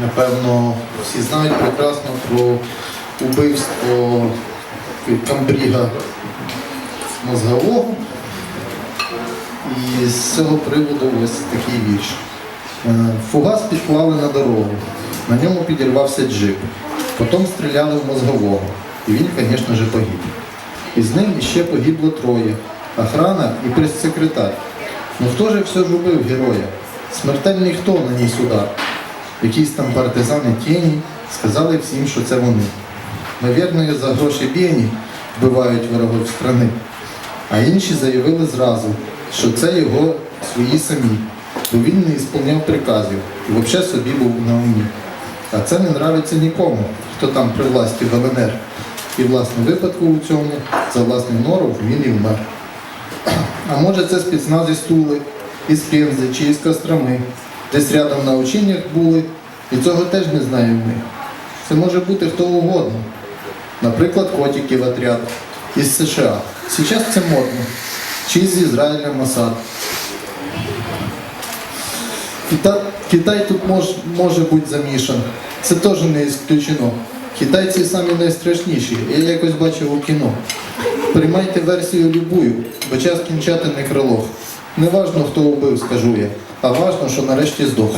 напевно, всі знають прекрасно про убивство камбріга мозгового. І з цього приводу ось такий вірш. Е, Фугас підклали на дорогу. На ньому підірвався джип. Потім стріляли в мозгового. І він, звісно ж, погиб. І з ним іще погибло троє. Охрана і прес-секретар. Ну хто же все ж убив героя? Смертельний хто наніс удар? Якісь там партизани тіні сказали всім, що це вони. Навірно, за гроші бєні вбивають ворогів страни. А інші заявили зразу, що це його свої самі, бо він не ісполняв приказів і взагалі собі був на умі. А це не нравиться нікому, хто там при власті в ЛНР. І власне випадку у цьому за власний норов він і вмер. А може це спецнази стули, із Пензи чи із Костроми, десь рядом на ученнях були, і цього теж не знаємо ми. Це може бути хто угодно. Наприклад, котиків отряд із США. Зараз це модно. Чи з Ізраїля Масад. Китай, тут мож, може бути замішан. Це теж не ісключено. Китайці самі найстрашніші, я якось бачив у кіно. Приймайте версію любую, бо час кінчати не крилох. Не важно, хто убив, скажу я, а важно, що нарешті здох.